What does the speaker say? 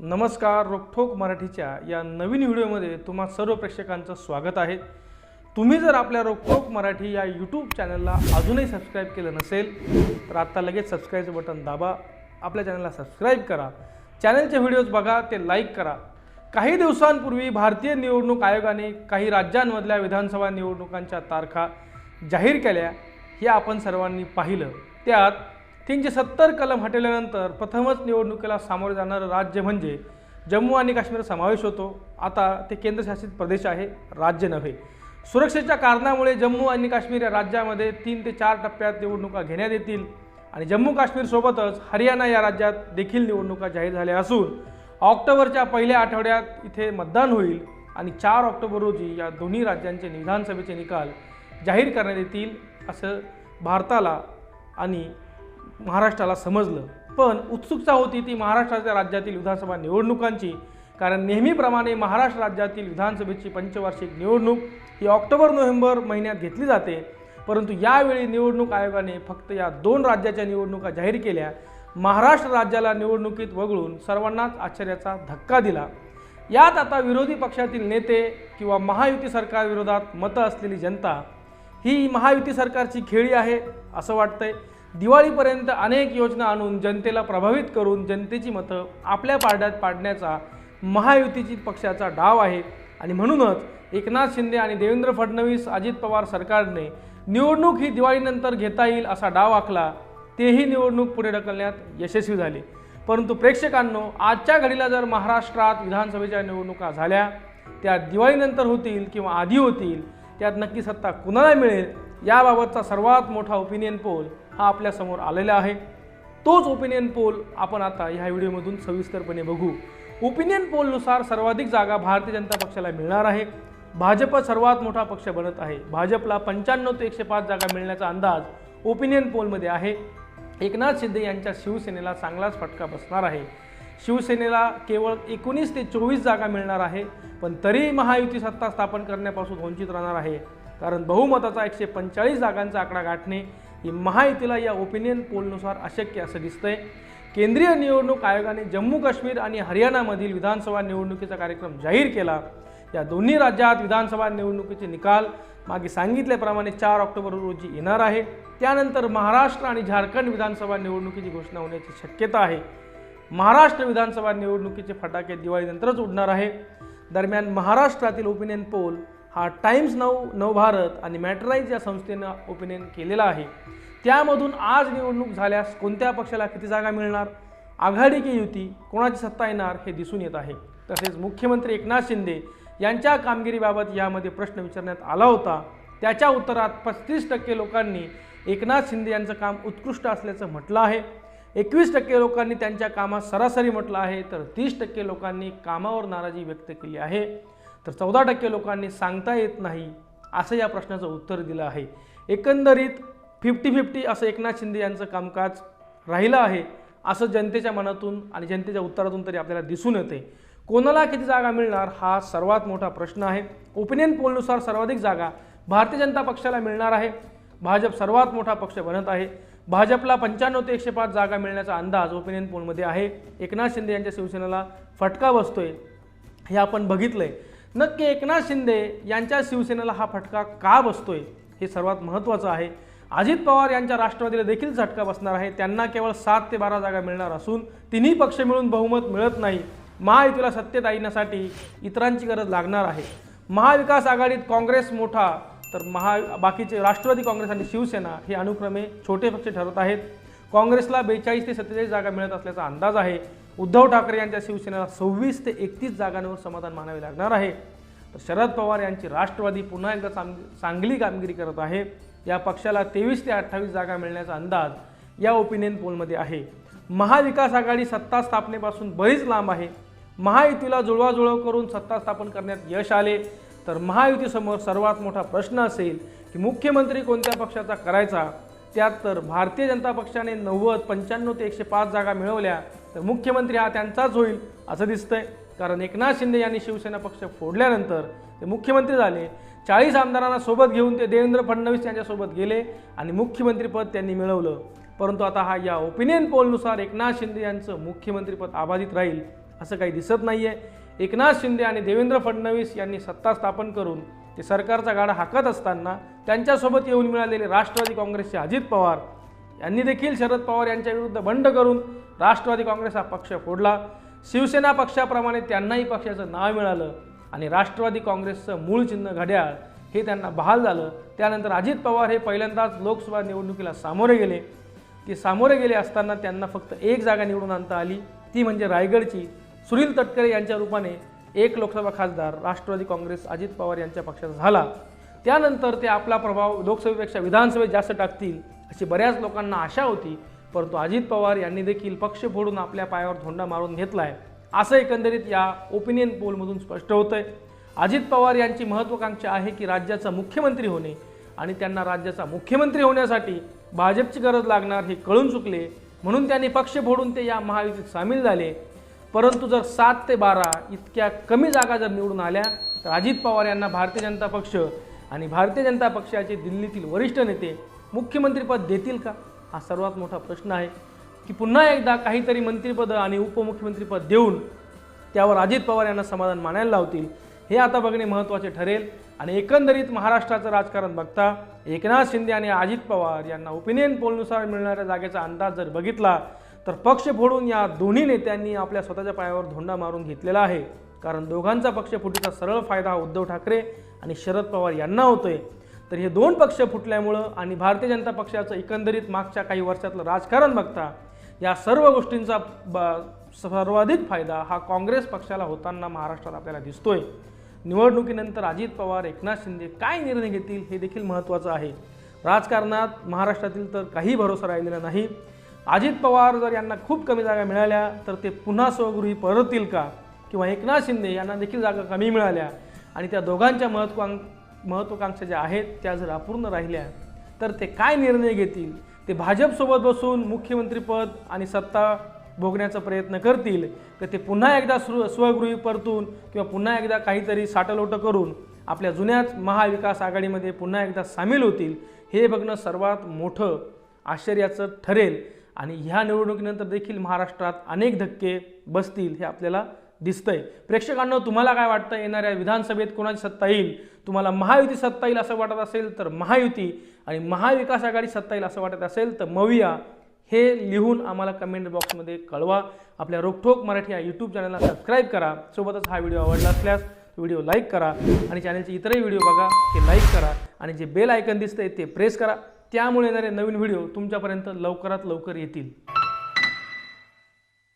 नमस्कार रोखोक मराठीच्या या नवीन व्हिडिओमध्ये तुम्हा सर्व प्रेक्षकांचं स्वागत आहे. तुम्ही जर आपल्या रोखोक मराठी या यूट्यूब चॅनलला अजूनही सबस्क्राईब केलं नसेल तर आत्ता लगेच सबस्क्राईबचं बटन दाबा. आपल्या चॅनलला सबस्क्राईब करा. चॅनलचे व्हिडिओज बघा ते लाईक करा. काही दिवसांपूर्वी भारतीय निवडणूक आयोगाने काही राज्यांमधल्या विधानसभा निवडणुकांच्या तारखा जाहीर केल्या. हे आपण सर्वांनी पाहिलं. त्यात तीनशे सत्तर कलम हटवल्यानंतर प्रथमच निवडणुकीला सामोरे जाणारं राज्य म्हणजे जम्मू आणि काश्मीर समावेश होतो. आता ते केंद्रशासित प्रदेश आहे राज्य नव्हे. सुरक्षेच्या कारणामुळे जम्मू आणि काश्मीर या राज्यामध्ये तीन ते चार टप्प्यात निवडणुका घेण्यात येतील आणि जम्मू काश्मीरसोबतच हरियाणा या राज्यात देखील निवडणुका जाहीर झाल्या असून ऑक्टोबरच्या पहिल्या आठवड्यात इथे मतदान होईल आणि चार ऑक्टोबर रोजी या दोन्ही राज्यांचे विधानसभेचे निकाल जाहीर करण्यात येतील असं भारताला आणि महाराष्ट्राला समजलं. पण उत्सुकता होती ती महाराष्ट्राच्या राज्यातील विधानसभा निवडणुकांची. कारण नेहमीप्रमाणे महाराष्ट्र राज्यातील विधानसभेची पंचवार्षिक निवडणूक ही ऑक्टोबर नोव्हेंबर महिन्यात घेतली जाते. परंतु यावेळी निवडणूक आयोगाने फक्त या दोन राज्याच्या निवडणुका जाहीर केल्या. महाराष्ट्र राज्याला निवडणुकीत वगळून सर्वांनाच आश्चर्याचा धक्का दिला. यात आता विरोधी पक्षातील नेते किंवा महायुती सरकारविरोधात मतं असलेली जनता ही महायुती सरकारची खेळी आहे असं वाटतंय. दिवाळीपर्यंत अनेक योजना आणून जनतेला प्रभावित करून जनतेची मतं आपल्या पारड्यात पाडण्याचा महायुतीची पक्षाचा डाव आहे. आणि म्हणूनच एकनाथ शिंदे आणि देवेंद्र फडणवीस अजित पवार सरकारने निवडणूक ही दिवाळीनंतर घेता येईल असा डाव आखला तेही निवडणूक पुढे ढकलण्यात यशस्वी झाले. परंतु प्रेक्षकांनो आजच्या घडीला जर महाराष्ट्रात विधानसभेच्या निवडणुका झाल्या त्या दिवाळीनंतर होतील किंवा आधी होतील त्यात नक्की सत्ता कुणाला मिळेल याबाबतचा सर्वात मोठा ओपिनियन पोल हा आपल्यासमोर आलेला आहे. तोच ओपिनियन पोल आपण आता ह्या व्हिडिओमधून सविस्तरपणे बघू. ओपिनियन पोलनुसार सर्वाधिक जागा भारतीय जनता पक्षाला मिळणार आहे. भाजप सर्वात मोठा पक्ष बनत आहे. भाजपला पंच्याण्णव ते एकशे पाच जागा मिळण्याचा अंदाज ओपिनियन पोलमध्ये आहे. एकनाथ शिंदे यांच्या शिवसेनेला चांगलाच फटका बसणार आहे. शिवसेनेला केवळ एकोणीस ते चोवीस जागा मिळणार आहे. पण तरी महायुती सत्ता स्थापन करण्यापासून वंचित राहणार आहे. कारण बहुमताचा एकशे पंचेचाळीस जागांचा आकडा गाठणे ही महायुतीला या ओपिनियन पोलनुसार अशक्य असं दिसतंय. केंद्रीय निवडणूक आयोगाने जम्मू काश्मीर आणि हरियाणामधील विधानसभा निवडणुकीचा कार्यक्रम जाहीर केला. या दोन्ही राज्यात विधानसभा निवडणुकीचे निकाल मागे सांगितल्याप्रमाणे चार ऑक्टोबर रोजी येणार आहे. त्यानंतर महाराष्ट्र आणि झारखंड विधानसभा निवडणुकीची घोषणा होण्याची शक्यता आहे. महाराष्ट्र विधानसभा निवडणुकीचे फटाके दिवाळीनंतरच उडणार आहे. दरम्यान महाराष्ट्रातील ओपिनियन पोल हा टाइम्स नऊ नवभारत आणि मॅटराईज या संस्थेनं ओपिनियन केलेला आहे. त्यामधून आज निवडणूक झाल्यास कोणत्या पक्षाला किती जागा मिळणार आघाडी की युती कोणाची सत्ता येणार हे दिसून येत आहे. तसेच मुख्यमंत्री एकनाथ शिंदे यांच्या कामगिरीबाबत यामध्ये प्रश्न विचारण्यात आला होता. त्याच्या उत्तरात पस्तीस टक्के लोकांनी एकनाथ शिंदे यांचं काम उत्कृष्ट असल्याचं म्हटलं आहे. एकवीस टक्के लोकांनी त्यांच्या कामात सरासरी म्हटलं आहे तर तीस टक्के लोकांनी कामावर नाराजी व्यक्त केली आहे. तर चौदा टक्के लोकांनी सांगता येत नाही असं या प्रश्नाचं उत्तर दिलं आहे. एकंदरीत फिफ्टी फिफ्टी असं एकनाथ शिंदे यांचं कामकाज राहिलं आहे असं जनतेच्या मनातून आणि जनतेच्या उत्तरातून तरी आपल्याला दिसून येते. कोणाला किती जागा मिळणार हा सर्वात मोठा प्रश्न आहे. ओपिनियन पोलनुसार सर्वाधिक जागा भारतीय जनता पक्षाला मिळणार आहे. भाजप सर्वात मोठा पक्ष बनत आहे. भाजपला पंच्याण्णव ते एकशे पाच जागा मिळण्याचा अंदाज ओपिनियन पोलमध्ये आहे. एकनाथ शिंदे यांच्या शिवसेनेला फटका बसतोय. हे आपण बघितलं आहे नक्की एकनाथ शिंदे यांच्या शिवसेनेला हा फटका का बसतोय हे सर्वात महत्त्वाचं आहे. अजित पवार यांच्या राष्ट्रवादीला देखील झटका बसणार आहे. त्यांना केवळ सात ते बारा जागा मिळणार असून तिन्ही पक्ष मिळून बहुमत मिळत नाही. महायुतीला सत्तेत आणण्यासाठी इतरांची गरज लागणार आहे. महाविकास आघाडीत काँग्रेस मोठा तर महा बाकीचे राष्ट्रवादी काँग्रेस आणि शिवसेना हे अनुक्रमे छोटे पक्ष ठरत आहेत. काँग्रेसला बेचाळीस ते सत्तेचाळीस जागा मिळत असल्याचा अंदाज आहे. उद्धव ठाकरे यांच्या शिवसेनेला सव्वीस ते एकतीस जागांवर समाधान मानावे लागणार आहे. तर शरद पवार यांची राष्ट्रवादी पुन्हा एकदा चांग चांगली कामगिरी करत आहे. या पक्षाला तेवीस ते अठ्ठावीस जागा मिळण्याचा अंदाज या ओपिनियन पोलमध्ये आहे. महाविकास आघाडी सत्ता स्थापनेपासून बरीच लांब आहे. महायुतीला जुळवाजुळव करून सत्ता स्थापन करण्यात यश आले. तर महायुतीसमोर सर्वात मोठा प्रश्न असेल की मुख्यमंत्री कोणत्या पक्षाचा करायचा? त्यात तर भारतीय जनता पक्षाने नव्वद पंच्याण्णव ते एकशे पाच जागा मिळवल्या. तर मुख्यमंत्री हा त्यांचाच होईल असं दिसतंय. कारण एकनाथ शिंदे यांनी शिवसेना पक्ष फोडल्यानंतर ते मुख्यमंत्री झाले. चाळीस आमदारांना सोबत घेऊन ते देवेंद्र फडणवीस यांच्यासोबत गेले आणि मुख्यमंत्रीपद त्यांनी मिळवलं. परंतु आता हा या ओपिनियन पोलनुसार एकनाथ शिंदे यांचं मुख्यमंत्रीपद आबाधित राहील असं काही दिसत नाही आहे एकनाथ शिंदे आणि देवेंद्र फडणवीस यांनी सत्ता स्थापन करून ते सरकारचा गाडा हाकत असताना त्यांच्यासोबत येऊन मिळालेले राष्ट्रवादी काँग्रेसचे अजित पवार यांनी देखील शरद पवार यांच्या विरुद्ध बंड करून राष्ट्रवादी काँग्रेस हा पक्ष फोडला. शिवसेना पक्षाप्रमाणे त्यांनाही पक्षाचं नाव मिळालं आणि राष्ट्रवादी काँग्रेसचं मूळ चिन्ह घड्याळ हे त्यांना बहाल झालं. त्यानंतर अजित पवार हे पहिल्यांदाच लोकसभा निवडणुकीला सामोरे गेले. ते सामोरे गेले असताना त्यांना फक्त एक जागा निवडून आणता आली. ती म्हणजे रायगडची. सुनील तटकरे यांच्या रूपाने एक लोकसभा खासदार राष्ट्रवादी काँग्रेस अजित पवार यांच्या पक्षाचा झाला. त्यानंतर ते आपला प्रभाव लोकसभेपेक्षा विधानसभेत जास्त टाकतील अशी बऱ्याच लोकांना आशा होती. परंतु अजित पवार यांनी देखील पक्ष फोडून आपल्या पायावर धोंडा मारून घेतला आहे असं एकंदरीत या ओपिनियन पोलमधून स्पष्ट होतंय. अजित पवार यांची महत्त्वाकांक्षा आहे की राज्याचा मुख्यमंत्री होणे आणि त्यांना राज्याचा मुख्यमंत्री होण्यासाठी भाजपची गरज लागणार हे कळून चुकले. म्हणून त्यांनी पक्ष फोडून ते या महायुतीत सामील झाले. परंतु जर सात ते बारा इतक्या कमी जागा जर निवडून आल्या तर अजित पवार यांना भारतीय जनता पक्ष आणि भारतीय जनता पक्षाचे दिल्लीतील वरिष्ठ नेते मुख्यमंत्रीपद देतील का? हा सर्वात मोठा प्रश्न आहे की पुन्हा एकदा काहीतरी मंत्रिपद आणि उपमुख्यमंत्रीपद देऊन त्यावर अजित पवार यांना समाधान मानायला लावतील हे आता बघणे महत्त्वाचे ठरेल. आणि एकंदरीत महाराष्ट्राचं राजकारण बघता एकनाथ शिंदे आणि अजित पवार यांना ओपिनियन पोलनुसार मिळणाऱ्या जागेचा अंदाज जर बघितला तर पक्ष फोडून या दोन्ही नेत्यांनी आपल्या स्वतःच्या पायावर धोंडा मारून घेतलेला आहे. कारण दोघांचा पक्ष फुटीचा सरळ फायदा हा उद्धव ठाकरे आणि शरद पवार यांना होतोय. तर हे दोन पक्ष फुटल्यामुळं आणि भारतीय जनता पक्षाचं एकंदरीत मागच्या काही वर्षातलं राजकारण बघता या सर्व गोष्टींचा ब सर्वाधिक फायदा हा काँग्रेस पक्षाला होताना महाराष्ट्रात आपल्याला दिसतोय. निवडणुकीनंतर अजित पवार एकनाथ शिंदे काय निर्णय घेतील हे देखील महत्त्वाचं आहे. राजकारणात महाराष्ट्रातील तर काही भरोसा राहिलेला नाही. अजित पवार जर यांना खूप कमी जागा मिळाल्या तर ते पुन्हा स्वगृही परतील का? किंवा एकनाथ शिंदे यांना देखील जागा कमी मिळाल्या आणि त्या दोघांच्या महत्वां महत्त्वाकांक्षा ज्या आहेत त्या जर अपूर्ण राहिल्या तर ते काय निर्णय घेतील? ते भाजपसोबत बसून मुख्यमंत्रीपद आणि सत्ता भोगण्याचा प्रयत्न करतील तर ते पुन्हा एकदा स्व स्वगृही परतून किंवा पुन्हा एकदा काहीतरी साटलोटं करून आपल्या जुन्याच महाविकास आघाडीमध्ये पुन्हा एकदा सामील होतील हे बघणं सर्वात मोठं आश्चर्याचं ठरेल. आणि ह्या निवडणुकीनंतर देखील महाराष्ट्रात अनेक धक्के बसतील हे आपल्याला दिसतंय. प्रेक्षकांना तुम्हाला काय वाटतं येणाऱ्या विधानसभेत कोणाची सत्ता येईल? तुम्हाला महायुती सत्ता येईल असं वाटत असेल तर महायुती. आणि महाविकास आघाडी सत्ता येईल असं वाटत असेल तर मविया. हे लिहून आम्हाला कमेंट बॉक्समध्ये कळवा. आपल्या रोखोक मराठी या यूट्यूब चॅनलला सबस्क्राईब करा. सोबतच हा व्हिडिओ आवडला असल्यास व्हिडिओ लाईक करा. आणि चॅनलचे इतरही व्हिडिओ बघा ते लाईक करा. आणि जे बेल आयकन दिसतंय ते प्रेस करा. त्यामुळे येणारे नवीन व्हिडिओ तुमच्यापर्यंत लवकरात लवकर येतील.